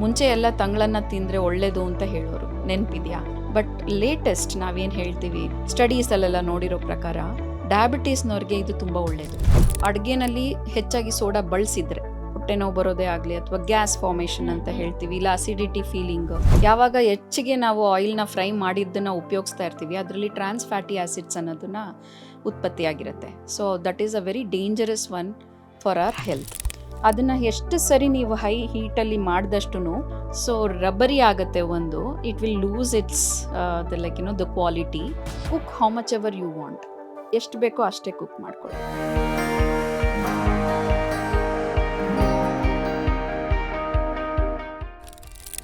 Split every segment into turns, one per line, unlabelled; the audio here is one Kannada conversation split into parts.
ಮುಂಚೆ ಎಲ್ಲ ತಂಗಳನ್ನ ತಿಂದರೆ ಒಳ್ಳೇದು ಅಂತ ಹೇಳೋರು. ನೆನಪಿದ್ಯಾ? ಬಟ್ ಲೇಟೆಸ್ಟ್ ನಾವೇನು ಹೇಳ್ತೀವಿ ಸ್ಟಡೀಸಲ್ಲೆಲ್ಲ ನೋಡಿರೋ ಪ್ರಕಾರ ಡಯಾಬಿಟೀಸ್ನವ್ರಿಗೆ ಇದು ತುಂಬ ಒಳ್ಳೆಯದು ಅಡುಗೆನಲ್ಲಿ ಹೆಚ್ಚಾಗಿ ಸೋಡಾ ಬಳಸಿದ್ರೆ, ಹೊಟ್ಟೆ ನೋವು ಬರೋದೇ ಆಗಲಿ ಅಥವಾ ಗ್ಯಾಸ್ ಫಾರ್ಮೇಷನ್ ಅಂತ ಹೇಳ್ತೀವಿ, ಇಲ್ಲ ಅಸಿಡಿಟಿ ಫೀಲಿಂಗ್ ಯಾವಾಗ ಹೆಚ್ಚಿಗೆ ನಾವು ಆಯಿಲ್ನ ಫ್ರೈ ಮಾಡಿದ್ದನ್ನು ಉಪಯೋಗಿಸ್ತಾ ಇರ್ತೀವಿ, ಅದರಲ್ಲಿ ಟ್ರಾನ್ಸ್ ಫ್ಯಾಟಿ ಆಸಿಡ್ಸ್ ಅನ್ನೋದನ್ನ ಉತ್ಪತ್ತಿಯಾಗಿರುತ್ತೆ. So that is a very dangerous one for our health ಅದನ್ನು ಎಷ್ಟು ಸರಿ ನೀವು ಹೈ ಹೀಟಲ್ಲಿ ಮಾಡಿದಷ್ಟು ಸೊ ರಬ್ಬರಿ ಆಗುತ್ತೆ ಒಂದು. It will lose its the like you know the quality cook how much ever you want ಎಷ್ಟು ಬೇಕೋ ಅಷ್ಟೇ ಕುಕ್ ಮಾಡ್ಕೊಳ್ಳಿ.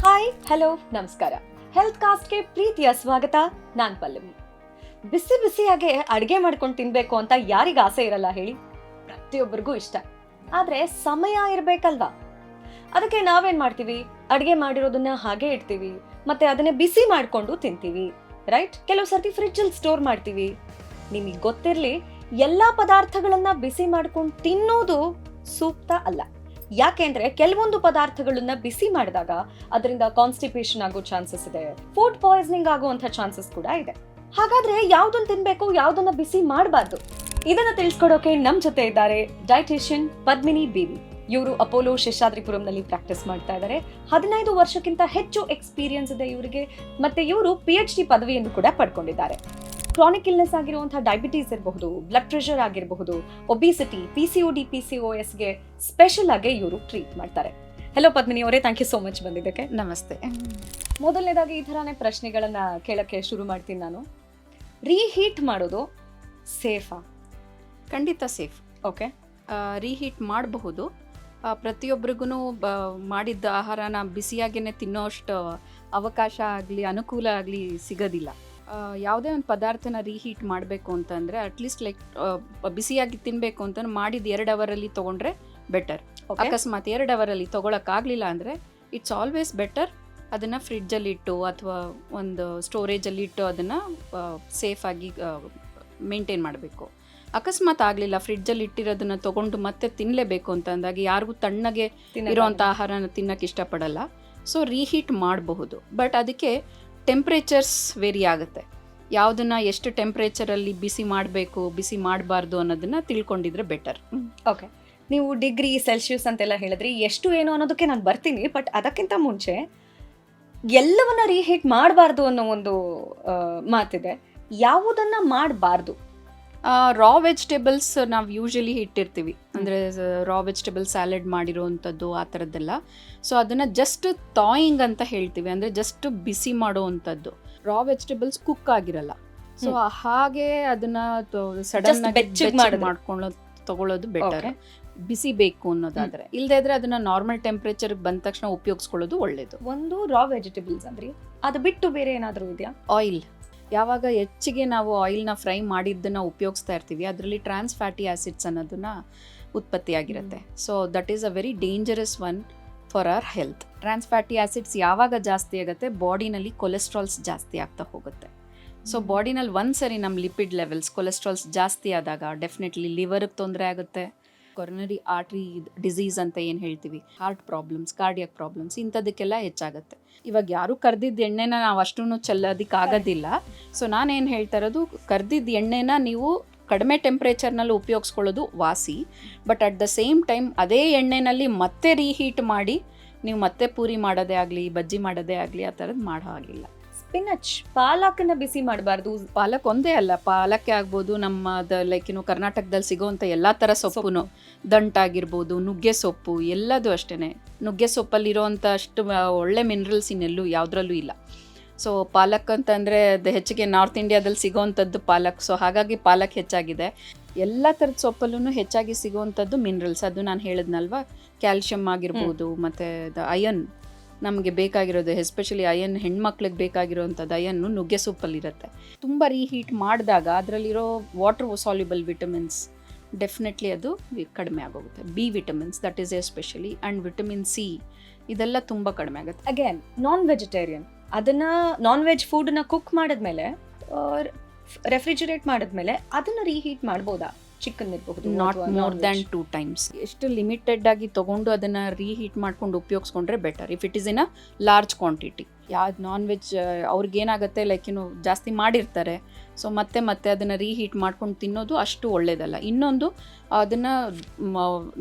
ಹಾಯ್ ಹಲೋ ನಮಸ್ಕಾರ. ಹೆಲ್ತ್ ಕಾಸ್ಟ್ಗೆ ಪ್ರೀತಿಯ ಸ್ವಾಗತ. ನಾನು ಪಲ್ಲವಿ. ಬಿಸಿ ಬಿಸಿಯಾಗೆ ಅಡುಗೆ ಮಾಡ್ಕೊಂಡು ತಿನ್ನಬೇಕು ಅಂತ ಯಾರಿಗ ಆಸೆ ಇರಲ್ಲ ಹೇಳಿ? ಪ್ರತಿಯೊಬ್ಬರಿಗೂ ಇಷ್ಟ. ಆದ್ರೆ ಸಮಯ ಇರ್ಬೇಕಲ್ವಾ? ಅದಕ್ಕೆ ನಾವೇನ್ ಮಾಡ್ತೀವಿ? ಅಡುಗೆ ಮಾಡಿರೋದನ್ನ ಹಾಗೆ ಇಡ್ತೀವಿ, ಮತ್ತೆ ಅದನ್ನೇ ಬಿಸಿ ಮಾಡ್ಕೊಂಡು ತಿಂತೀವಿ ರೈಟ್ ಕೆಲವು ಸರ್ತಿ ಫ್ರಿಡ್ಜಲ್ಲಿ ಸ್ಟೋರ್ ಮಾಡ್ತೀವಿ. ನಿಮಗೆ ಗೊತ್ತಿರ್ಲಿ, ಎಲ್ಲಾ ಪದಾರ್ಥಗಳನ್ನ ಬಿಸಿ ಮಾಡ್ಕೊಂಡು ತಿನ್ನೋದು ಸೂಕ್ತ ಅಲ್ಲ. ಯಾಕೆಂದ್ರೆ ಕೆಲವೊಂದು ಪದಾರ್ಥಗಳನ್ನ ಬಿಸಿ ಮಾಡಿದಾಗ ಅದರಿಂದ ಕಾನ್ಸ್ಟಿಪೇಷನ್ ಆಗೋ ಚಾನ್ಸಸ್ ಇದೆ ಫುಡ್ ಪಾಯ್ಸನಿಂಗ್ ಆಗುವಂತ ಚಾನ್ಸಸ್ ಕೂಡ ಇದೆ. ಹಾಗಾದ್ರೆ ಯಾವ್ದನ್ನ ತಿನ್ಬೇಕು, ಯಾವ್ದನ್ನ ಬಿಸಿ ಮಾಡಬಾರ್ದು? ಇದನ್ನ ತಿಳಿಸ್ಕೊಡೋಕೆ ನಮ್ ಜೊತೆ ಇದ್ದಾರೆ ಡೈಟಿಷಿಯನ್ ಪದ್ಮಿನಿ ಬಿವಿ. ಇವರು ಅಪೋಲೋ ಶೇಷಾದ್ರಿಪುರಂನಲ್ಲಿ ಪ್ರಾಕ್ಟೀಸ್ ಮಾಡ್ತಾ ಇದ್ದಾರೆ ಹದಿನೈದು ವರ್ಷಕ್ಕಿಂತ ಹೆಚ್ಚು ಎಕ್ಸ್ಪೀರಿಯನ್ಸ್ ಇದೆ ಇವರಿಗೆ. ಮತ್ತೆ ಇವರು ಪಿ ಎಚ್ ಡಿ ಪದವಿಯನ್ನು ಕೂಡ ಪಡ್ಕೊಂಡಿದ್ದಾರೆ. ಕ್ರಾನಿಕ್ ಇಲ್ನೆಸ್ ಆಗಿರುವಂತಹ ಡಯಾಬಿಟೀಸ್ ಇರಬಹುದು ಬ್ಲಡ್ ಪ್ರೆಷರ್ ಆಗಿರಬಹುದು obesity P C D P C O ಎಸ್ಗೆ ಸ್ಪೆಷಲ್ ಆಗಿ ಇವರು ಟ್ರೀಟ್ ಮಾಡ್ತಾರೆ. ಹಲೋ ಪದ್ಮಿನಿ ಅವರೇ ಥ್ಯಾಂಕ್ ಯು ಸೋ ಮಚ್ ಬಂದಿದ್ದಕ್ಕೆ.
ನಮಸ್ತೆ.
ಮೊದಲನೇದಾಗಿ ಈ ಥರನೇ ಪ್ರಶ್ನೆಗಳನ್ನ ಕೇಳಕ್ಕೆ ಶುರು ಮಾಡ್ತೀನಿ ನಾನು. ರೀಹೀಟ್ ಮಾಡೋದು ಸೇಫಾ
ಖಂಡಿತ ಸೇಫ್
ಓಕೆ
ರೀಹೀಟ್ ಮಾಡಬಹುದು. ಪ್ರತಿಯೊಬ್ಬರಿಗೂ ಮಾಡಿದ್ದ ಆಹಾರನ ಬಿಸಿಯಾಗೇ ತಿನ್ನೋಷ್ಟು ಅವಕಾಶ ಆಗಲಿ ಅನುಕೂಲ ಆಗಲಿ ಸಿಗೋದಿಲ್ಲ. ಯಾವುದೇ ಒಂದು ಪದಾರ್ಥನ ರೀಹೀಟ್ ಮಾಡಬೇಕು ಅಂತಂದರೆ ಅಟ್ಲೀಸ್ಟ್ ಲೈಕ್ ಬಿಸಿಯಾಗಿ ತಿನ್ನಬೇಕು ಅಂತಂದ್ರೆ ಮಾಡಿದ ಎರಡು ಅವರಲ್ಲಿ ತೊಗೊಂಡ್ರೆ ಬೆಟರ್ ಅಕಸ್ಮಾತ್ ಎರಡು ಅವರಲ್ಲಿ ತೊಗೊಳಕ್ಕಾಗಲಿಲ್ಲ ಅಂದರೆ ಇಟ್ಸ್ ಆಲ್ವೇಸ್ ಬೆಟರ್ ಅದನ್ನು ಫ್ರಿಡ್ಜಲ್ಲಿ ಇಟ್ಟು ಅಥವಾ ಒಂದು ಸ್ಟೋರೇಜಲ್ಲಿ ಇಟ್ಟು ಅದನ್ನು ಸೇಫಾಗಿ ಮೇಂಟೈನ್ ಮಾಡಬೇಕು. ಅಕಸ್ಮಾತ್ ಆಗಲಿಲ್ಲ ಫ್ರಿಡ್ಜಲ್ಲಿ ಇಟ್ಟಿರೋದನ್ನ ತಗೊಂಡು ಮತ್ತೆ ತಿನ್ನಲೇಬೇಕು ಅಂತ ಅಂದಾಗ ಯಾರಿಗೂ ತಣ್ಣಗೆ ಇರೋವಂಥ ಆಹಾರನ ತಿನ್ನಕ್ಕೆ ಇಷ್ಟಪಡಲ್ಲ. ಸೊ ರೀಹೀಟ್ ಮಾಡಬಹುದು. ಬಟ್ ಅದಕ್ಕೆ ಟೆಂಪ್ರೇಚರ್ಸ್ ವೇರಿ ಆಗುತ್ತೆ. ಯಾವುದನ್ನ ಎಷ್ಟು ಟೆಂಪ್ರೇಚರಲ್ಲಿ ಬಿಸಿ ಮಾಡಬೇಕು ಬಿಸಿ ಮಾಡಬಾರ್ದು ಅನ್ನೋದನ್ನ ತಿಳ್ಕೊಂಡಿದ್ರೆ ಬೆಟರ್
ಓಕೆ ನೀವು ಡಿಗ್ರಿ ಸೆಲ್ಸಿಯಸ್ ಅಂತೆಲ್ಲ ಹೇಳಿದ್ರಿ. ಎಷ್ಟು ಏನು ಅನ್ನೋದಕ್ಕೆ ನಾನು ಬರ್ತೀನಿ ಬಟ್ ಅದಕ್ಕಿಂತ ಮುಂಚೆ ಎಲ್ಲವನ್ನ ರೀಹೀಟ್ ಮಾಡಬಾರ್ದು ಅನ್ನೋ ಒಂದು ಮಾತಿದೆ. ಯಾವುದನ್ನ ಮಾಡಬಾರ್ದು.
ರಾ ವೆಜಿಟೇಬಲ್ಸ್ ನಾವು ಯೂಶಲಿ ಇಟ್ಟಿರ್ತೀವಿ. ಅಂದರೆ ರಾ ವೆಜಿಟೇಬಲ್ ಸ್ಯಾಲೆಡ್ ಮಾಡಿರೋವಂಥದ್ದು ಆ ಥರದ್ದೆಲ್ಲ. ಸೊ ಅದನ್ನು ಜಸ್ಟ್ ತಾಯಿಂಗ್ ಅಂತ ಹೇಳ್ತೀವಿ. ಅಂದರೆ ಜಸ್ಟ್ ಬಿಸಿ ಮಾಡುವಂಥದ್ದು ರಾ ವೆಜಿಟೇಬಲ್ಸ್ ಕುಕ್ ಆಗಿರಲ್ಲ. ಸೊ ಹಾಗೆ ಅದನ್ನ ಸಡನ್ ಆಗಿ
ಬೆಚ್ಚಗ್
ತಗೊಳ್ಳೋದು ಬೆಟರ್. ಬಿಸಿ ಬೇಕು ಅನ್ನೋದಾದ್ರೆ. ಇಲ್ಲದೆ ಇದ್ರೆ ಅದನ್ನ ನಾರ್ಮಲ್ ಟೆಂಪರೇಚರ್ ಬಂದ ತಕ್ಷಣ ಉಪಯೋಗಿಸ್ಕೊಳ್ಳೋದು ಒಳ್ಳೇದು.
ಒಂದು ರಾ ವೆಜಿಟೇಬಲ್ಸ್ ಅಂದ್ರೆ. ಅದು ಬಿಟ್ಟು ಬೇರೆ ಏನಾದರೂ ಇದೆಯಾ?
ಆಯಿಲ್ ಯಾವಾಗ ಹೆಚ್ಚಿಗೆ ನಾವು ಆಯಿಲ್ನ ಫ್ರೈ ಮಾಡಿದ್ದನ್ನು ಉಪಯೋಗಿಸ್ತಾ ಇರ್ತೀವಿ ಅದರಲ್ಲಿ ಟ್ರಾನ್ಸ್ ಫ್ಯಾಟಿ ಆಸಿಡ್ಸ್ ಅನ್ನೋದನ್ನು ಉತ್ಪತ್ತಿಯಾಗಿರುತ್ತೆ. So that is a very dangerous one for our health trans fatty acids ಯಾವಾಗ ಜಾಸ್ತಿ ಆಗುತ್ತೆ? ಬಾಡಿನಲ್ಲಿ ಕೊಲೆಸ್ಟ್ರಾಲ್ಸ್ ಜಾಸ್ತಿ ಆಗ್ತಾ ಹೋಗುತ್ತೆ. ಸೊ ಬಾಡಿನಲ್ಲಿ ಒಂದು ಸರಿ ನಮ್ಮ ಲಿಪಿಡ್ ಲೆವೆಲ್ಸ್ ಕೊಲೆಸ್ಟ್ರಾಲ್ಸ್ ಜಾಸ್ತಿ ಆದಾಗ ಡೆಫಿನೆಟ್ಲಿ ಲಿವರ್ಗೆ ತೊಂದರೆ ಆಗುತ್ತೆ. ಕೊರನರಿ ಆರ್ಟ್ರಿ ಡಿಸೀಸ್ ಅಂತ ಏನು ಹೇಳ್ತೀವಿ? ಹಾರ್ಟ್ ಪ್ರಾಬ್ಲಮ್ಸ್ ಕಾರ್ಡಿಯಕ್ ಪ್ರಾಬ್ಲಮ್ಸ್ ಇಂಥದಕ್ಕೆಲ್ಲ ಹೆಚ್ಚಾಗುತ್ತೆ. ಇವಾಗ ಯಾರು ಕರ್ದಿದ್ದ ಎಣ್ಣೆನ ನಾವು ಅಷ್ಟೂ ಚೆಲ್ಲೋದಕ್ಕೆ ಆಗೋದಿಲ್ಲ. ಸೊ ನಾನೇನು ಹೇಳ್ತಾ ಇರೋದು, ಕರ್ದಿದ್ದ ಎಣ್ಣೆನ ನೀವು ಕಡಿಮೆ ಟೆಂಪ್ರೇಚರ್ನಲ್ಲಿ ಉಪಯೋಗಿಸ್ಕೊಳ್ಳೋದು ವಾಸಿ. But at the same time ಅದೇ ಎಣ್ಣೆನಲ್ಲಿ ಮತ್ತೆ ರೀಹೀಟ್ ಮಾಡಿ, ನೀವು ಮತ್ತೆ ಪೂರಿ ಮಾಡೋದೇ ಆಗಲಿ, ಬಜ್ಜಿ ಮಾಡೋದೇ ಆಗಲಿ ಆ ಥರದ್ದು ಮಾಡೋ ಹಾಗಿಲ್ಲ.
ಸ್ಪಿನಚ್ ಪಾಲಕನ್ನ ಬಿಸಿ ಮಾಡಬಾರ್ದು.
ಪಾಲಕ್ ಒಂದೇ ಅಲ್ಲ ಪಾಲಕ್ಕೆ ಆಗ್ಬೋದು ನಮ್ಮ ಲೈಕ್ ಏನು ಕರ್ನಾಟಕದಲ್ಲಿ ಸಿಗೋವಂಥ ಎಲ್ಲ ಥರ ಸೊಪ್ಪುನು. ದಂಟಾಗಿರ್ಬೋದು ನುಗ್ಗೆ ಸೊಪ್ಪು ಎಲ್ಲದೂ ಅಷ್ಟೇ ನುಗ್ಗೆ ಸೊಪ್ಪಲ್ಲಿರೋವಂಥ ಅಷ್ಟು ಒಳ್ಳೆ ಮಿನರಲ್ಸ್ ಇನ್ನೆಲ್ಲೂ ಯಾವುದ್ರಲ್ಲೂ ಇಲ್ಲ. ಸೊ ಪಾಲಕ್ ಅಂತಂದರೆ ಅದು ಹೆಚ್ಚಿಗೆ ನಾರ್ತ್ ಇಂಡಿಯಾದಲ್ಲಿ ಸಿಗೋವಂಥದ್ದು ಪಾಲಕ್. ಸೊ ಹಾಗಾಗಿ ಪಾಲಕ್ ಹೆಚ್ಚಾಗಿದೆ. ಎಲ್ಲ ಥರದ ಸೊಪ್ಪಲ್ಲೂ ಹೆಚ್ಚಾಗಿ ಸಿಗೋವಂಥದ್ದು ಮಿನರಲ್ಸ್ ಅದು ನಾನು ಹೇಳಿದ್ನಲ್ವ? ಕ್ಯಾಲ್ಶಿಯಮ್ ಆಗಿರ್ಬೋದು ಮತ್ತು ಅಯನ್ ನಮಗೆ ಬೇಕಾಗಿರೋದು ಎಸ್ಪೆಷಲಿ ಅಯನ್ ಹೆಣ್ಮಕ್ಳಿಗೆ ಬೇಕಾಗಿರೋವಂಥದ್ದು ಅಯನ್ನು ನುಗ್ಗೆ ಸೊಪ್ಪಲ್ಲಿರುತ್ತೆ. ತುಂಬ ರೀಹೀಟ್ ಮಾಡಿದಾಗ ಅದರಲ್ಲಿರೋ ವಾಟರ್ ಸಾಲ್ಯುಬಲ್ ವಿಟಮಿನ್ಸ್ ಡೆಫಿನೆಟ್ಲಿ ಅದು ಕಡಿಮೆ ಆಗೋಗುತ್ತೆ. B vitamins that is especially and vitamin C ಇದೆಲ್ಲ ತುಂಬ ಕಡಿಮೆ ಆಗುತ್ತೆ.
ಅಗೇನ್ ನಾನ್ ವೆಜಿಟೇರಿಯನ್ ಅದನ್ನು ನಾನ್ ವೆಜ್ ಫುಡ್ನ ಕುಕ್ ಮಾಡಿದ್ಮೇಲೆ ರೆಫ್ರಿಜರೇಟ್ ಮಾಡಿದ್ಮೇಲೆ, ಅದನ್ನು ರೀಹೀಟ್ ಮಾಡ್ಬೋದಾ? ಚಿಕನ್ ಇರಬಹುದು
not more than two times ಎಷ್ಟು ಲಿಮಿಟೆಡ್ ಆಗಿ ತಗೊಂಡು ಅದನ್ನು ರೀಹೀಟ್ ಮಾಡ್ಕೊಂಡು ಉಪಯೋಗಿಸ್ಕೊಂಡ್ರೆ better if it is in a large quantity ಯಾವ್ದು ನಾನ್ ವೆಜ್ ಅವ್ರಿಗೇನಾಗುತ್ತೆ ಲೈಕ್ ಏನು ಜಾಸ್ತಿ ಮಾಡಿರ್ತಾರೆ. ಸೊ ಮತ್ತೆ ಮತ್ತೆ ಅದನ್ನು ರೀಹೀಟ್ ಮಾಡ್ಕೊಂಡು ತಿನ್ನೋದು ಅಷ್ಟು ಒಳ್ಳೇದಲ್ಲ. ಇನ್ನೊಂದು ಅದನ್ನು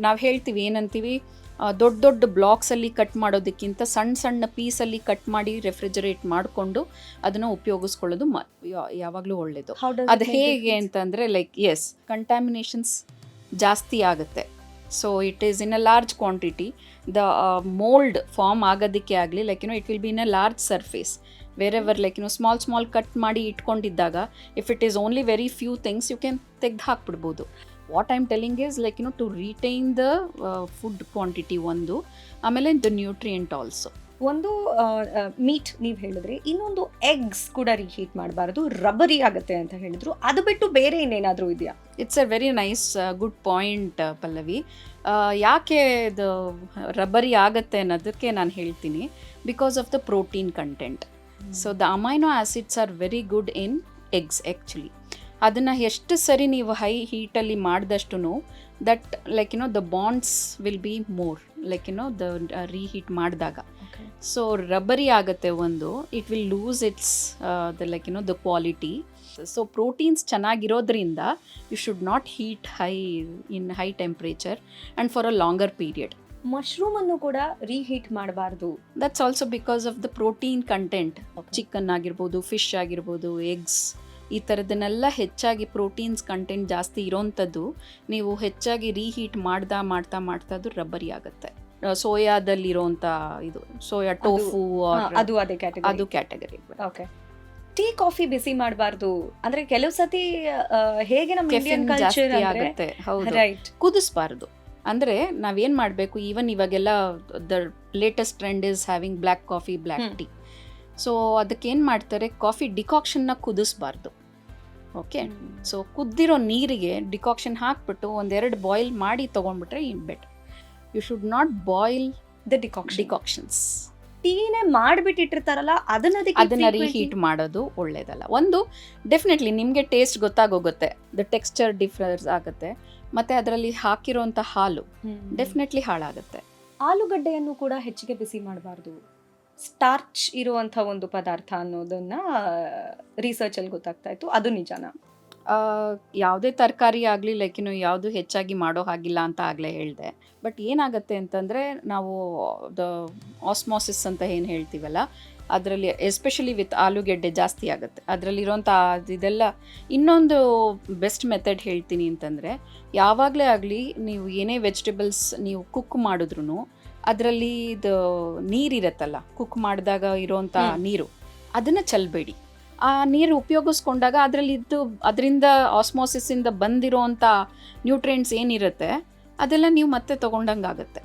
ನಾವು ಹೇಳ್ತೀವಿ ಏನಂತೀವಿ? ದೊಡ್ಡ ದೊಡ್ಡ ಬ್ಲಾಕ್ಸಲ್ಲಿ ಕಟ್ ಮಾಡೋದಕ್ಕಿಂತ ಸಣ್ಣ ಸಣ್ಣ ಪೀಸಲ್ಲಿ ಕಟ್ ಮಾಡಿ ರೆಫ್ರಿಜರೇಟ್ ಮಾಡಿಕೊಂಡು ಅದನ್ನು ಉಪಯೋಗಿಸ್ಕೊಳ್ಳೋದು ಮ ಯಾವಾಗಲೂ ಒಳ್ಳೆಯದು ಅದು ಹೇಗೆ ಅಂತಂದರೆ ಲೈಕ್ ಎಸ್ ಕಂಟ್ಯಾಮಿನೇಷನ್ಸ್ ಜಾಸ್ತಿ ಆಗುತ್ತೆ. So it is in a large quantity the mould form ಆಗೋದಕ್ಕೆ ಆಗಲಿ like you know it will be in a large surface where ever like you know small small cut ಮಾಡಿ ಇಟ್ಕೊಂಡಿದ್ದಾಗ if it is only very few things you can ತೆಗ್ದು ಹಾಕ್ಬಿಡ್ಬೋದು. What I am telling is like you know to retain the food quantity ಒಂದು ಆಮೇಲೆ ದ ನ್ಯೂಟ್ರಿಯೆಂಟ್ ಆಲ್ಸೋ
ಒಂದು ಮೀಟ್ ನೀವು ಹೇಳಿದ್ರಿ ಇನ್ನೊಂದು ಎಗ್ಸ್ ಕೂಡ ರೀಹೀಟ್ ಮಾಡಬಾರ್ದು ರಬ್ಬರಿ ಆಗುತ್ತೆ ಅಂತ ಹೇಳಿದ್ರು. ಅದು ಬಿಟ್ಟು ಬೇರೆ ಇನ್ನೇನಾದರೂ ಇದೆಯಾ?
It's a very nice good point Pallavi. ಯಾಕೆ ಇದು ರಬ್ಬರಿ ಆಗುತ್ತೆ ಅನ್ನೋದಕ್ಕೆ ನಾನು ಹೇಳ್ತೀನಿ. Because of the protein content so the amino acids are very good in eggs actually ಅದನ್ನು ಎಷ್ಟು ಸರಿ ನೀವು ಹೈ ಹೀಟಲ್ಲಿ ಮಾಡಿದಷ್ಟು that like you know the bonds will be more like you know the reheat ಮಾಡಿದಾಗ. ಸೊ ರಬ್ಬರಿ ಆಗುತ್ತೆ ಒಂದು it will lose its the like you know the quality so proteins ಚೆನ್ನಾಗಿರೋದ್ರಿಂದ you should not heat high in high temperature and for a longer period
mushroom ಅನ್ನು ಕೂಡ ರೀಹೀಟ್ ಮಾಡಬಾರ್ದು.
That's also because of the protein content chicken ಆಗಿರ್ಬೋದು ಫಿಶ್ ಆಗಿರ್ಬೋದು ಎಗ್ಸ್ ಈ ಥರದನ್ನೆಲ್ಲ ಹೆಚ್ಚಾಗಿ ಪ್ರೋಟೀನ್ಸ್ ಕಂಟೆಂಟ್ ಜಾಸ್ತಿ ಇರೋಂಥದ್ದು ನೀವು ಹೆಚ್ಚಾಗಿ ರೀಹೀಟ್ ಮಾಡ್ತಾ ಮಾಡ್ತಾ ಮಾಡ್ತಾ ಅದು ರಬ್ಬರಿ ಆಗುತ್ತೆ. ಸೋಯಾದಲ್ಲಿರೋಂಥ ಇದು ಸೋಯಾ ಟೋಫು
ಅದು ಅದೇ ಕ್ಯಾಟಗರಿ
ಅದು
ಕ್ಯಾಟಗರಿ ಓಕೆ ಟೀ ಕಾಫಿ ಬಿಸಿ ಮಾಡಬಾರ್ದು. ಅಂದ್ರೆ ಕೆಲವು ಸತಿ ಹೇಗೆ ನಮ್ಮ ಇಂಡಿಯನ್ ಕಲ್ಚರ್
ಆಗುತ್ತೆ ಹೌದು.
ರೈಟ್
ಕುದಿಸ್ಬಾರ್ದು. ಅಂದರೆ ನಾವೇನು ಮಾಡಬೇಕು ಈವನ್ ಇವಾಗೆಲ್ಲ the latest trend is having black coffee black tea so ಅದಕ್ಕೆ ಏನು ಮಾಡ್ತಾರೆ ಕಾಫಿ ಡಿಕಾಕ್ಷನ್ನ ಕುದಿಸ್ಬಾರ್ದು. ಓಕೆ ಸೊ ಕುದ್ದಿರೋ ನೀರಿಗೆ ಡಿಕಾಕ್ಷನ್ ಹಾಕ್ಬಿಟ್ಟು ಒಂದೆರಡು ಬಾಯ್ಲ್ ಮಾಡಿ ತೊಗೊಂಡ್ಬಿಟ್ರೆ in better you should not boil
the decoction
decoctions
ಟೀನೇ ಮಾಡ್ಬಿಟ್ಟಿಟ್ಟಿರ್ತಾರಲ್ಲ ಅದನ್ನ
ಅದನ್ನ ರೀಹೀಟ್ ಮಾಡೋದು ಒಳ್ಳೇದಲ್ಲ. ಒಂದು ಡೆಫಿನೆಟ್ಲಿ ನಿಮಗೆ ಟೇಸ್ಟ್ ಗೊತ್ತಾಗೋಗುತ್ತೆ. ದ ಟೆಕ್ಸ್ಚರ್ ಡಿಫ್ರೆನ್ಸ್ ಆಗುತ್ತೆ. ಮತ್ತೆ ಅದರಲ್ಲಿ ಹಾಕಿರೋಂಥ ಹಾಲು. ಡೆಫಿನೆಟ್ಲಿ ಹಾಳಾಗುತ್ತೆ.
ಆಲೂಗಡ್ಡೆಯನ್ನು ಕೂಡ ಹೆಚ್ಚಿಗೆ ಬಿಸಿ ಮಾಡಬಾರ್ದು. ಸ್ಟಾರ್ಚ್ ಇರುವಂಥ ಒಂದು ಪದಾರ್ಥ ಅನ್ನೋದನ್ನ ರಿಸರ್ಚ್ ಅಲ್ಲಿ ಗೊತ್ತಾಗ್ತಾ ಇತ್ತು. ಅದು ನಿಜಾನ?
ಯಾವುದೇ ತರಕಾರಿ ಆಗಲಿ ಲೈಕ್ ಇನ್ನು ಯಾವುದು ಹೆಚ್ಚಾಗಿ ಮಾಡೋ ಹಾಗಿಲ್ಲ ಅಂತ ಆಗಲೇ ಹೇಳಿದೆ. ಬಟ್ ಏನಾಗುತ್ತೆ ಅಂತಂದರೆ, ನಾವು ದ ಆಸ್ಮಾಸಿಸ್ ಅಂತ ಏನು ಹೇಳ್ತೀವಲ್ಲ ಅದರಲ್ಲಿ ಎಸ್ಪೆಷಲಿ ವಿತ್ ಆಲೂಗೆಡ್ಡೆ ಜಾಸ್ತಿ ಆಗುತ್ತೆ. ಅದರಲ್ಲಿರೋಂಥ ಇದೆಲ್ಲ ಇನ್ನೊಂದು ಬೆಸ್ಟ್ ಮೆಥಡ್ ಹೇಳ್ತೀನಿ ಅಂತಂದರೆ ಯಾವಾಗಲೇ ಆಗಲಿ ನೀವು ಏನೇ ವೆಜಿಟೇಬಲ್ಸ್ ನೀವು ಕುಕ್ ಮಾಡಿದ್ರು ಅದರಲ್ಲಿ ಇದು ನೀರಿರತ್ತಲ್ಲ ಕುಕ್ ಮಾಡಿದಾಗ ಇರೋಂಥ ನೀರು ಅದನ್ನು ಚೆಲ್ಲಬೇಡಿ ಆ ನೀರು ಉಪಯೋಗಿಸ್ಕೊಂಡಾಗ ಅದರಲ್ಲಿ ಇದ್ದು ಅದರಿಂದ ಆಸ್ಮೋಸಿಸಿಂದ ಬಂದಿರೋಂಥ ನ್ಯೂಟ್ರಿಯೆಂಟ್ಸ್ ಏನಿರುತ್ತೆ ಅದೆಲ್ಲ ನೀವು ಮತ್ತೆ ತಗೊಂಡಂಗೆ ಆಗುತ್ತೆ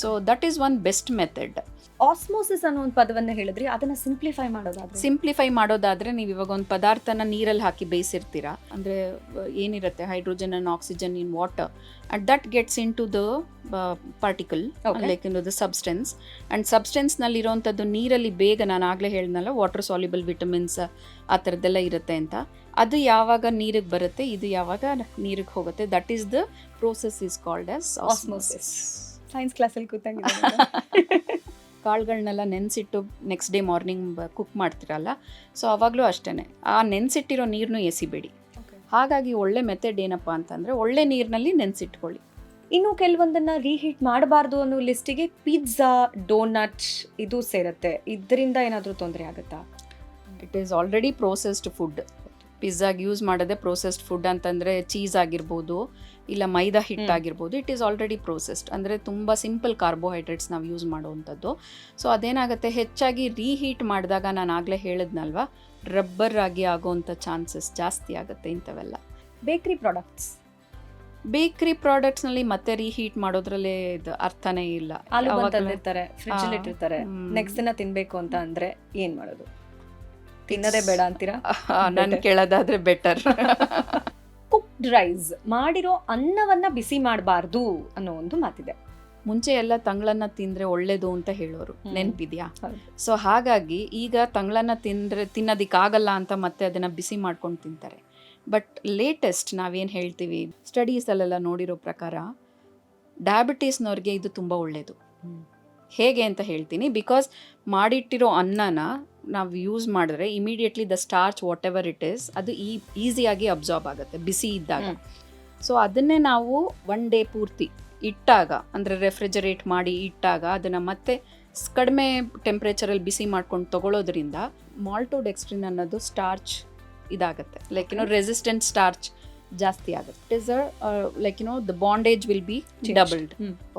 so that is one best method
osmosis ಅನ್ನೋ ಒಂದು ಪದವನ್ನ ಹೇಳಿದ್ರಿ ಅದನ್ನ ಸಿಂಪ್ಲಿಫೈ ಮಾಡೋದಾದ್ರೆ?
ಸಿಂಪ್ಲಿಫೈ ಮಾಡೋದಾದ್ರೆ ನೀವು ಇವಾಗ ಒಂದು ಪದಾರ್ಥನ ನೀರಲ್ಲಿ ಹಾಕಿ ಬೇಯಿಸಿರ್ತೀರಾ. ಅಂದರೆ ಏನಿರುತ್ತೆ? Hydrogen and oxygen in water. And that gets into the particle. Like in the ಸಬ್ಸ್ಟೆನ್ಸ್ನಲ್ಲಿ ಇರೋಂತದ್ದು ನೀರಲ್ಲಿ ಬೇಗ ನಾನು ಆಗಲೇ ಹೇಳಿದ್ನಲ್ಲ ವಾಟರ್ ಸಾಲ್ಯುಬಲ್ ವಿಟಮಿನ್ಸ್ ಆ ಥರದ್ದೆಲ್ಲ ಇರುತ್ತೆ ಅಂತ. ಅದು ಯಾವಾಗ ನೀರಿಗೆ ಬರುತ್ತೆ ಇದು ಯಾವಾಗ ನೀರಿಗೆ ಹೋಗುತ್ತೆ. That is the process is called as. Osmosis
science ಕ್ಲಾಸಲ್ಲಿ ಕೂತಂಗೆ
ಕಾಳುಗಳನ್ನೆಲ್ಲ ನೆನೆಸಿಟ್ಟು ನೆಕ್ಸ್ಟ್ ಡೇ ಮಾರ್ನಿಂಗ್ ಕುಕ್ ಮಾಡ್ತಿರಲ್ಲ? ಸೊ ಅವಾಗಲೂ ಅಷ್ಟೇ ಆ ನೆನೆಸಿಟ್ಟಿರೋ ನೀರನ್ನು ಎಸಿಬೇಡಿ. ಹಾಗಾಗಿ ಒಳ್ಳೆ ಮೆಥಡ್ ಏನಪ್ಪ ಅಂತಂದರೆ ಒಳ್ಳೆ ನೀರಿನಲ್ಲಿ ನೆನೆಸಿಟ್ಕೊಳ್ಳಿ.
ಇನ್ನು ಕೆಲವೊಂದನ್ನು ರೀಹೀಟ್ ಮಾಡಬಾರ್ದು ಅನ್ನೋ ಲಿಸ್ಟಿಗೆ ಪಿಜ್ಜಾ ಡೋನಟ್ ಇದು ಸೇರುತ್ತೆ. ಇದರಿಂದ ಏನಾದರೂ ತೊಂದರೆ ಆಗುತ್ತಾ?
It is already processed food ಪಿಜ್ಜಾಗೆ use ಮಾಡೋದೇ ಪ್ರೋಸೆಸ್ಡ್ ಫುಡ್ ಅಂತಂದರೆ ಚೀಸ್ ಆಗಿರ್ಬೋದು ಇಲ್ಲ ಮೈದಾ
ಹ್ಮ್.
ಆಗಿರ್ಬೋದು. ಇಟ್ ಈಸ್ ಆಲ್ರೆಡಿ ಪ್ರೋಸೆಸ್ಡ್ ಅಂದರೆ ತುಂಬ ಸಿಂಪಲ್ ಕಾರ್ಬೋಹೈಡ್ರೇಟ್ಸ್ ನಾವು ಯೂಸ್ ಮಾಡುವಂಥದ್ದು ಸೊ ಅದೇನಾಗುತ್ತೆ? ಹೆಚ್ಚಾಗಿ ರೀಹೀಟ್ ಮಾಡಿದಾಗ ನಾನು ಆಗಲೇ ಹೇಳಿದ್ನಲ್ವ? ರಬ್ಬರ್ ಆಗಿ ಆಗೋವಂಥ ಚಾನ್ಸಸ್ ಜಾಸ್ತಿ ಆಗುತ್ತೆ ಇಂಥವೆಲ್ಲ.
ಬೇಕ್ರಿ ಪ್ರಾಡಕ್ಟ್ಸ್
ಬೇಕ್ರಿ ಪ್ರಾಡಕ್ಟ್ಸ್ನಲ್ಲಿ ಮತ್ತೆ ರೀಹೀಟ್ ಮಾಡೋದ್ರಲ್ಲೇ ಇದು ಅರ್ಥನೇ ಇಲ್ಲ.
ಆಲೂ ತಂದಿರ್ತಾರೆ. ಇಟ್ಟಿರ್ತಾರೆ. ನೆಕ್ಸ್ಟ್ ದಿನ ತಿನ್ಬೇಕು ಅಂತ ಅಂದ್ರೆ ಏನ್ ಮಾಡೋದು? ತಿನ್ನದೇ ಬೇಡ ಅಂತೀರಾ?
ನಾನು. ಕೇಳೋದಾದ್ರೆ ಬೆಟರ್
ರೈಸ್ ಮಾಡಿರೋ ಅನ್ನವನ್ನ ಬಿಸಿ ಮಾಡಬಾರ್ದು ಅನ್ನೋ ಒಂದು ಮಾತಿದೆ.
ಮುಂಚೆ ಎಲ್ಲ ತಂಗ್ಳನ್ನ ತಿಂದ್ರೆ ಒಳ್ಳೇದು ಅಂತ ಹೇಳೋರು. ನೆನ್ಪಿದ್ಯಾ? ಸೊ ಹಾಗಾಗಿ ಈಗ ತಂಗ್ಳನ್ನ ತಿಂದ್ರೆ ತಿನ್ನೋದಿಕ್ಕಾಗಲ್ಲ ಅಂತ ಮತ್ತೆ ಅದನ್ನ ಬಿಸಿ ಮಾಡ್ಕೊಂಡು ತಿಂತಾರೆ. ಬಟ್ ಲೇಟೆಸ್ಟ್ ನಾವೇನು ಹೇಳ್ತೀವಿ ಸ್ಟಡೀಸಲ್ಲೆಲ್ಲ ನೋಡಿರೋ ಪ್ರಕಾರ ಡಯಾಬಿಟೀಸ್ನವ್ರಿಗೆ ಇದು ತುಂಬ ಒಳ್ಳೆಯದು ಹೇಗೆ ಅಂತ ಹೇಳ್ತೀನಿ ಬಿಕಾಸ್ ಮಾಡಿಟ್ಟಿರೋ ಅನ್ನನ ನಾವು ಯೂಸ್ ಮಾಡಿದ್ರೆ immediately the starch what ever it is ಅದು ಈ ಈಸಿಯಾಗಿ ಅಬ್ಸಾರ್ಬ್ ಆಗುತ್ತೆ ಬಿಸಿ ಇದ್ದಾಗ. ಸೊ ಅದನ್ನೇ ನಾವು ಒನ್ ಡೇ ಪೂರ್ತಿ ಇಟ್ಟಾಗ ಅಂದರೆ ರೆಫ್ರಿಜರೇಟ್ ಮಾಡಿ ಇಟ್ಟಾಗ ಅದನ್ನು ಮತ್ತೆ ಕಡಿಮೆ ಟೆಂಪ್ರೇಚರಲ್ಲಿ ಬಿಸಿ ಮಾಡ್ಕೊಂಡು ತಗೊಳ್ಳೋದ್ರಿಂದ ಮಾಲ್ಟೋಡೆಕ್ಸ್ಟ್ರಿನ್ ಅನ್ನೋದು ಸ್ಟಾರ್ಚ್ ಇದಾಗುತ್ತೆ. ಲೈಕ್ ಯುನೋ ರೆಸಿಸ್ಟೆಂಟ್ ಸ್ಟಾರ್ಚ್ ಜಾಸ್ತಿ ಆಗುತ್ತೆ. It is like you know the bondage will be doubled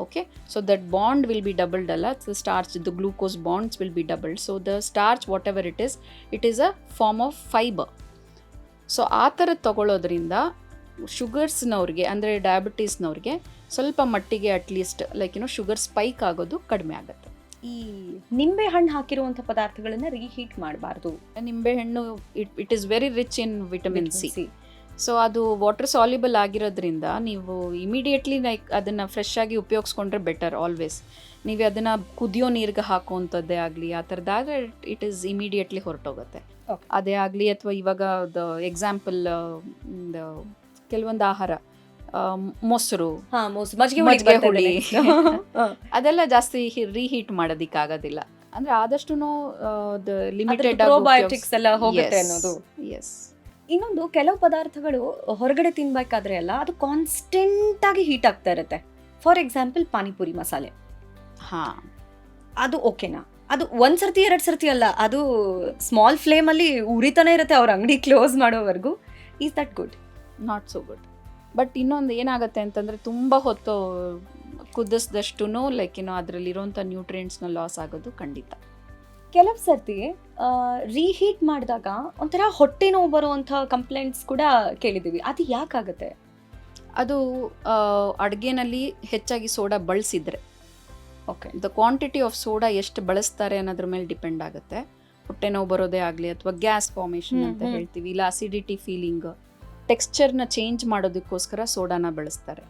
okay so that bond will be doubled ಅಲ್ಲ? Starch the glucose bonds will be doubled so the starch what ever it is it is a form of fibre so ಆ ಥರ ತಗೊಳ್ಳೋದ್ರಿಂದ ಶುಗರ್ಸ್ನವ್ರಿಗೆ ಅಂದರೆ ಡಯಾಬಿಟೀಸ್ನವ್ರಿಗೆ ಸ್ವಲ್ಪ ಮಟ್ಟಿಗೆ ಅಟ್ಲೀಸ್ಟ್ ಲೈಕ್ ಏನೋ ಶುಗರ್ ಸ್ಪೈಕ್ ಆಗೋದು ಕಡಿಮೆ ಆಗುತ್ತೆ.
ಈ ನಿಂಬೆ ಹಣ್ಣು ಹಾಕಿರುವಂಥ ಪದಾರ್ಥಗಳನ್ನ ರೀಹೀಟ್ ಮಾಡಬಾರ್ದು.
ನಿಂಬೆಹಣ್ಣು it it is very rich in vitamin C so ಅದು ವಾಟರ್ ಸಾಲ್ಯುಬಲ್ ಆಗಿರೋದ್ರಿಂದ ನೀವು ಇಮಿಡಿಯೇಟ್ಲಿ ಲೈಕ್ ಅದನ್ನು ಫ್ರೆಶ್ ಆಗಿ ಉಪಯೋಗಿಸ್ಕೊಂಡ್ರೆ ಬೆಟರ್ ಆಲ್ವೇಸ್ ನೀವು ಅದನ್ನು ಕುದಿಯೋ ನೀರಿಗೆ ಹಾಕುವಂಥದ್ದೇ ಆಗಲಿ ಆ ಥರದಾಗ ಇಟ್ ಈಸ್ ಇಮಿಡಿಯೇಟ್ಲಿ ಹೊರಟೋಗುತ್ತೆ. ಅದೇ ಆಗಲಿ ಅಥವಾ ಇವಾಗ ದ ಎಕ್ಸಾಂಪಲ್ ಕೆಲವೊಂದು ಆಹಾರ ಮೊಸರು
ಮಜ್ಜಿಗೆ ಹುಳಿ.
ಅದೆಲ್ಲ ಜಾಸ್ತಿ ರೀಹೀಟ್ ಮಾಡೋದಿಕ್ಕಾಗೋದಿಲ್ಲ ಅಂದ್ರೆ ಆದಷ್ಟು ಲಿಮಿಟೆಡ್
ಎಲ್ಲ ಹೋಗುತ್ತೆ ಅನ್ನೋದು.
ಎಸ್
ಇನ್ನೊಂದು ಕೆಲವು ಪದಾರ್ಥಗಳು ಹೊರಗಡೆ ತಿನ್ಬೇಕಾದ್ರೆ ಅಲ್ಲ ಅದು ಕಾನ್ಸ್ಟೆಂಟ್ ಆಗಿ ಹೀಟ್ ಆಗ್ತಾ ಇರುತ್ತೆ. ಫಾರ್ ಎಕ್ಸಾಂಪಲ್ ಪಾನಿಪುರಿ ಮಸಾಲೆ.
ಹಾಂ.
ಅದು ಓಕೆನಾ ಅದು ಒಂದು ಸರ್ತಿ ಎರಡು ಸರ್ತಿ ಅಲ್ಲ ಅದು ಸ್ಮಾಲ್ ಫ್ಲೇಮ್ ಅಲ್ಲಿ ಉರಿತಾನೆ ಇರುತ್ತೆ ಅವ್ರ ಅಂಗಡಿ close ಮಾಡೋವರೆಗೂ. Is that good
not so good but ಇನ್ನೊಂದು ಏನಾಗುತ್ತೆ ಅಂತಂದರೆ ತುಂಬ ಹೊತ್ತು ಕುದಿಸ್ದಷ್ಟು ಲೈಕ್ ಏನೋ ಅದರಲ್ಲಿರೋಂಥ ನ್ಯೂಟ್ರಿಯೆಂಟ್ಸ್ನ ಲಾಸ್ ಆಗೋದು ಖಂಡಿತ.
ಕೆಲವು ಸರ್ತಿ ರೀಹೀಟ್ ಮಾಡಿದಾಗ ಒಂಥರ ಹೊಟ್ಟೆ ನೋವು ಬರುವಂಥ ಕಂಪ್ಲೇಂಟ್ಸ್ ಕೂಡ ಕೇಳಿದೀವಿ ಅದು ಯಾಕಾಗತ್ತೆ?
ಅದು ಅಡುಗೆನಲ್ಲಿ ಹೆಚ್ಚಾಗಿ ಸೋಡಾ ಬಳಸಿದ್ರೆ.
Okay
the quantity of soda ಎಷ್ಟು ಬಳಸ್ತಾರೆ ಅನ್ನೋದ್ರ ಮೇಲೆ ಡಿಪೆಂಡ್ ಆಗುತ್ತೆ. ಹೊಟ್ಟೆ ನೋವು ಬರೋದೇ ಆಗಲಿ ಅಥವಾ ಗ್ಯಾಸ್ ಫಾರ್ಮೇಷನ್ ಅಂತ ಹೇಳ್ತೀವಿ. ಇಲ್ಲ ಅಸಿಡಿಟಿ ಫೀಲಿಂಗ್ ಟೆಕ್ಸ್ಚರ್ನ ಚೇಂಜ್ ಮಾಡೋದಕ್ಕೋಸ್ಕರ ಸೋಡಾನ ಬಳಸ್ತಾರೆ.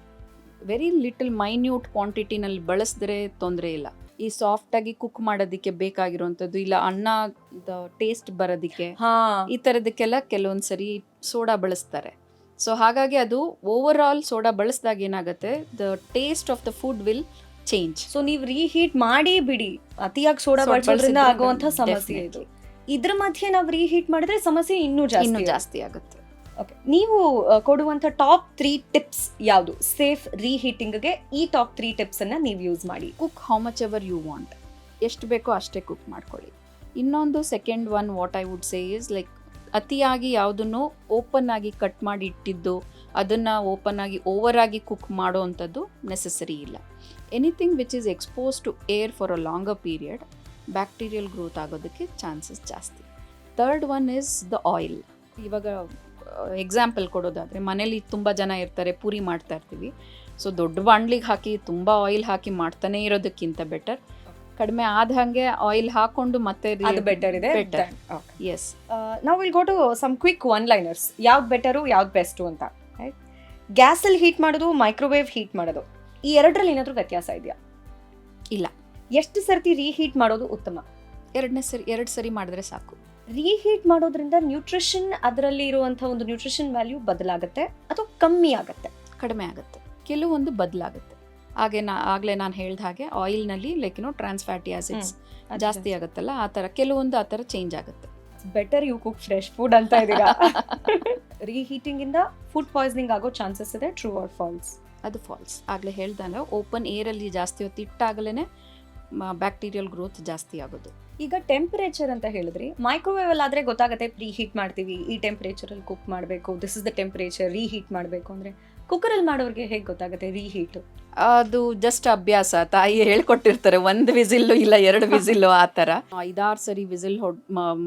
ವೆರಿ ಲಿಟಲ್ ಮೈನ್ಯೂಟ್ ಕ್ವಾಂಟಿಟಿನಲ್ಲಿ ಬಳಸಿದ್ರೆ ತೊಂದರೆ ಇಲ್ಲ. ಈ ಸಾಫ್ಟಾಗಿ ಕುಕ್ ಮಾಡೋದಕ್ಕೆ ಬೇಕಾಗಿರುವಂಥದ್ದು ಇಲ್ಲ ಅನ್ನ ಟೇಸ್ಟ್ ಬರೋದಕ್ಕೆ ಈ ತರದಕ್ಕೆಲ್ಲ ಕೆಲವೊಂದ್ಸರಿ ಸೋಡಾ ಬಳಸ್ತಾರೆ. ಸೊ ಹಾಗಾಗಿ ಅದು ಓವರ್ ಆಲ್ ಸೋಡಾ ಬಳಸಿದಾಗ ಏನಾಗುತ್ತೆ the taste of the food will change
so ನೀವು ರೀಹೀಟ್ ಮಾಡಿ ಬಿಡಿ. ಅತಿಯಾಗಿ ಸೋಡಾ ಬಳಸೋದ್ರಿಂದ
ಬಳಸಿದ್ರೆ
ಆಗುವಂತ ಸಮಸ್ಯೆ ಇದು. ಇದ್ರ ಮಧ್ಯೆ ನಾವು ರೀಹೀಟ್ ಮಾಡಿದ್ರೆ ಸಮಸ್ಯೆ ಇನ್ನೂ
ಇನ್ನೂ
ಜಾಸ್ತಿ
ಜಾಸ್ತಿ ಆಗುತ್ತೆ.
Okay. ನೀವು ಕೊಡುವಂಥ ಟಾಪ್ ತ್ರೀ ಟಿಪ್ಸ್ ಯಾವುದು? ಸೇಫ್ ರೀಹೀಟಿಂಗ್ಗೆ ಈ ಟಾಪ್ ತ್ರೀ ಟಿಪ್ಸ್ ಅನ್ನ ನೀವು ಯೂಸ್ ಮಾಡಿ.
Cook how much ever you want ಎಷ್ಟು ಬೇಕೋ ಅಷ್ಟೇ ಕುಕ್ ಮಾಡ್ಕೊಳ್ಳಿ. ಇನ್ನೊಂದು second one what I would say is like ಅತಿಯಾಗಿ ಯಾವುದನ್ನು ಓಪನ್ ಆಗಿ ಕಟ್ ಮಾಡಿ ಇಟ್ಟಿದ್ದು, ಅದನ್ನು ಓಪನ್ ಆಗಿ ಓವರ್ ಆಗಿ ಕುಕ್ ಮಾಡೋ ಅಂಥದ್ದು ನೆಸೆಸರಿ ಇಲ್ಲ. Anything which is expose to air for a longer period bacterial growth ಆಗೋದಕ್ಕೆ ಚಾನ್ಸಸ್ ಜಾಸ್ತಿ. Third one is the oil ಇವಾಗ ಎಕ್ಸಾಂಪಲ್ ಕೊಡೋದಾದರೆ ಮನೇಲಿ ತುಂಬ ಜನ ಇರ್ತಾರೆ ಪೂರಿ ಮಾಡ್ತಾ ಇರ್ತೀವಿ. ಸೊ ದೊಡ್ಡ ಬಾಣ್ಲಿಗೆ ಹಾಕಿ ತುಂಬ ಆಯಿಲ್ ಹಾಕಿ ಮಾಡ್ತಾನೆ ಇರೋದಕ್ಕಿಂತ ಬೆಟರ್ ಕಡಿಮೆ ಆದ ಹಾಗೆ ಆಯಿಲ್ ಹಾಕೊಂಡು ಮತ್ತೆ
ಅದು ಬೆಟರ್ ಇದೆ?
ಬೆಟರ್ ಎಸ್
ನಾವು will go to some quick one liners ಯಾವ್ದು ಬೆಟರು ಯಾವ್ದು ಬೆಸ್ಟು ಅಂತ ಗ್ಯಾಸಲ್ಲಿ ಹೀಟ್ ಮಾಡೋದು ಮೈಕ್ರೋವೇವ್ ಹೀಟ್ ಮಾಡೋದು ಈ ಎರಡರಲ್ಲಿ ಏನಾದರೂ ವ್ಯತ್ಯಾಸ ಇದೆಯಾ?
ಇಲ್ಲ.
ಎಷ್ಟು ಸರ್ತಿ ರೀಹೀಟ್ ಮಾಡೋದು ಉತ್ತಮ?
ಎರಡನೇ ಸರಿ ಎರಡು ಸರಿ ಮಾಡಿದ್ರೆ ಸಾಕು.
ರೀಹೀಟ್ ಮಾಡೋದ್ರಿಂದ ನ್ಯೂಟ್ರಿಷನ್ ಅದರಲ್ಲಿ ಇರುವಂತಹ ಒಂದು ನ್ಯೂಟ್ರಿಷನ್ ವ್ಯಾಲ್ಯೂ ಬದಲಾಗುತ್ತೆ ಅಥವಾ ಕಮ್ಮಿ ಆಗುತ್ತೆ?
ಕಡಿಮೆ ಆಗುತ್ತೆ. ಕೆಲವೊಂದು ಬದಲಾಗುತ್ತೆ. ಹಾಗೆ ನಾ ಆಗಲೇ ನಾನು ಹೇಳ್ದ ಹಾಗೆ ಆಯಿಲ್ನಲ್ಲಿ like no trans fatty acids ಜಾಸ್ತಿ ಆಗುತ್ತಲ್ಲ ಆ ತರ ಕೆಲವೊಂದು ಆ ತರ ಚೇಂಜ್ ಆಗುತ್ತೆ.
Better you cook fresh food ಅಂತ ಇದೀಗ ರೀಹೀಟಿಂಗ್ ಇಂದ ಫುಡ್ ಪಾಯ್ಸನಿಂಗ್ ಆಗೋ ಚಾನ್ಸಸ್ ಇದೆ ಟ್ರೂ ಆರ್ ಫಾಲ್ಸ್
ಅದು ಫಾಲ್ಸ್ ಆಗಲೇ ಹೇಳ್ದಲ್ಲ ಓಪನ್ ಏರಲ್ಲಿ ಜಾಸ್ತಿ ಹೊತ್ತು ಇಟ್ಟಾಗಲೇ ಬ್ಯಾಕ್ಟೀರಿಯಲ್ ಗ್ರೋತ್ ಜಾಸ್ತಿ ಆಗೋದು.
ಈಗ ಟೆಂಪರೇಚರ್ ಅಂತ ಹೇಳಿದ್ರಿ ಮೈಕ್ರೋವೇವ್ ಅಲ್ಲಿ ಆದ್ರೆ ಗೊತ್ತಾಗುತ್ತೆ ಪ್ರೀ ಹೀಟ್ ಮಾಡ್ತೀವಿ ಈ ಟೆಂಪರೇಚರ್ ಅಲ್ಲಿ ಕುಕ್ ಮಾಡಬೇಕು this is the temperature reheat ಮಾಡಬೇಕು ಅಂದ್ರೆ ಕುಕ್ಕರ್ ಅಲ್ಲಿ ಮಾಡೋರಿಗೆ ಹೇಗೆ ಗೊತ್ತಾಗುತ್ತೆ ರೀಹೀಟ್
ಅದು ಜಸ್ಟ್ ಅಭ್ಯಾಸ ತಾಯಿ ಹೇಳ್ಕೊಟ್ಟಿರ್ತಾರೆ ಒಂದು ವಿಸಿಲ್ಲು ಇಲ್ಲ ಎರಡು ವಿಸಿಲ್ಲು ಆ ಥರ. ಐದಾರು ಸರಿ ವಿಸಿಲ್ ಹೊಡ್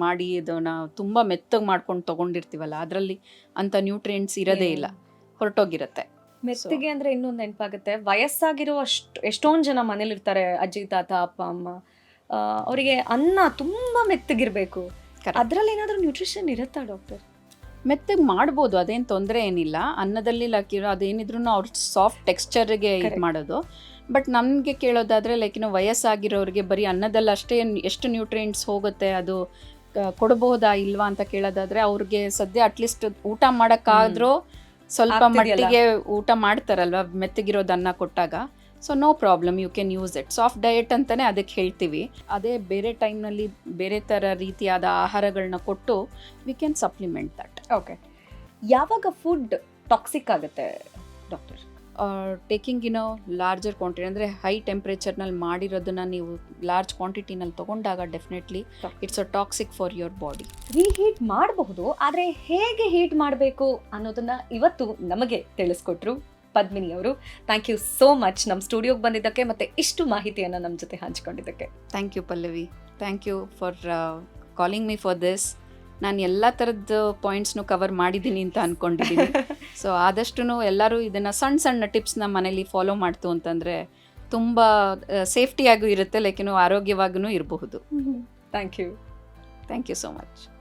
ಮಾಡಿ ಅದನ್ನ ತುಂಬ ಮೆತ್ತಗೆ ಮಾಡ್ಕೊಂಡು ತಗೊಂಡಿರ್ತೀವಲ್ಲ ಅದರಲ್ಲಿ ಅಂಥ ನ್ಯೂಟ್ರಿಯೆಂಟ್ಸ್ ಇರೋದೇ ಇಲ್ಲ ಹೊರಟೋಗಿರುತ್ತೆ.
ಮೆತ್ತಿಗೆ ಅಂದ್ರೆ ಇನ್ನೊಂದು ನೆನಪಾಗುತ್ತೆ. ವಯಸ್ಸಾಗಿರೋ ಅಷ್ಟು ಎಷ್ಟೊಂದು ಜನ ಮನೇಲಿ ಇರ್ತಾರೆ ಅಜ್ಜಿ ತಾತ ಅಪ್ಪ ಅಮ್ಮ. ಅವರಿಗೆ ಅನ್ನ ತುಂಬಾ ಮೆತ್ತಗಿರ್ಬೇಕು. ಅದ್ರಲ್ಲಿ ಏನಾದ್ರೂ ನ್ಯೂಟ್ರಿಷನ್ ಇರುತ್ತಾ ಡಾಕ್ಟರ್
ಮೆತ್ತಗೆ ಮಾಡ್ಬೋದು ಅದೇನು ತೊಂದರೆ ಏನಿಲ್ಲ. ಅನ್ನದಲ್ಲಿ ಹಾಕಿರೋ ಅದೇನಿದ್ರು ಅವ್ರ ಸಾಫ್ಟ್ ಟೆಕ್ಸ್ಚರ್ಗೆ ಇದು ಮಾಡೋದು. ಬಟ್ ನಮಗೆ ಕೇಳೋದಾದರೆ ಲೈಕ್ ಇನ್ನು ವಯಸ್ಸಾಗಿರೋರಿಗೆ ಬರೀ ಅನ್ನದಲ್ಲಿ ಅಷ್ಟೇ ಎಷ್ಟು ನ್ಯೂಟ್ರಿಯೆಂಟ್ಸ್ ಹೋಗುತ್ತೆ ಅದು ಕೊಡ್ಬೋದಾ ಕೊಡಬಹುದಾ ಇಲ್ವಾ ಅಂತ ಕೇಳೋದಾದರೆ ಅವ್ರಿಗೆ ಸದ್ಯ ಅಟ್ಲೀಸ್ಟ್ ಊಟ ಮಾಡೋಕ್ಕಾದ್ರೂ ಸ್ವಲ್ಪ. ಮಟ್ಟಿಗೆ ಊಟ ಮಾಡ್ತಾರಲ್ವ ಮೆತ್ತಗಿರೋದನ್ನ ಕೊಟ್ಟಾಗ? So no problem you can use it soft diet ಅಂತಾನೆ ಅದಕ್ಕೆ ಹೇಳ್ತೀವಿ. ಅದೇ ಬೇರೆ ಟೈಮ್ನಲ್ಲಿ ಬೇರೆ ಥರ ರೀತಿಯಾದ ಆಹಾರಗಳನ್ನ ಕೊಟ್ಟು we can supplement that
okay ಯಾವಾಗ ಫುಡ್ ಟಾಕ್ಸಿಕ್ ಆಗುತ್ತೆ doctor
taking in larger quantity ಅಂದರೆ ಹೈ ಟೆಂಪ್ರೇಚರ್ನಲ್ಲಿ ಮಾಡಿರೋದನ್ನ ನೀವು ಲಾರ್ಜ್ ಕ್ವಾಂಟಿಟಿನಲ್ಲಿ ತೊಗೊಂಡಾಗ definitely it's a toxic for your body
reheat ಮಾಡಬಹುದು ಆದರೆ ಹೇಗೆ ಹೀಟ್ ಮಾಡಬೇಕು ಅನ್ನೋದನ್ನ ಇವತ್ತು ನಮಗೆ ತಿಳಿಸ್ಕೊಟ್ರು ಪದ್ಮಿನಿ ಅವರು. ಥ್ಯಾಂಕ್ ಯು ಸೋ ಮಚ್ ನಮ್ಮ ಸ್ಟುಡಿಯೋಗೆ ಬಂದಿದ್ದಕ್ಕೆ ಮತ್ತೆ ಇಷ್ಟು ಮಾಹಿತಿಯನ್ನು ನಮ್ಮ ಜೊತೆ ಹಂಚ್ಕೊಂಡಿದ್ದಕ್ಕೆ.
Thank you Pallavi thank you for calling me for this ನಾನು ಎಲ್ಲ ಥರದ್ದು ಪಾಯಿಂಟ್ಸ್ನು ಕವರ್ ಮಾಡಿದ್ದೀನಿ ಅಂತ ಅಂದ್ಕೊಂಡಿದ್ದೀನಿ ಸೊ ಆದಷ್ಟು ಎಲ್ಲರೂ ಇದನ್ನು ಸಣ್ಣ ಸಣ್ಣ ಟಿಪ್ಸ್ನ ಮನೇಲಿ ಫಾಲೋ ಮಾಡ್ತು ಅಂತಂದರೆ ತುಂಬ ಸೇಫ್ಟಿಯಾಗೂ ಇರುತ್ತೆ ಲೈಕ್ ಆರೋಗ್ಯವಾಗೂ ಇರಬಹುದು.
Thank you
thank you so much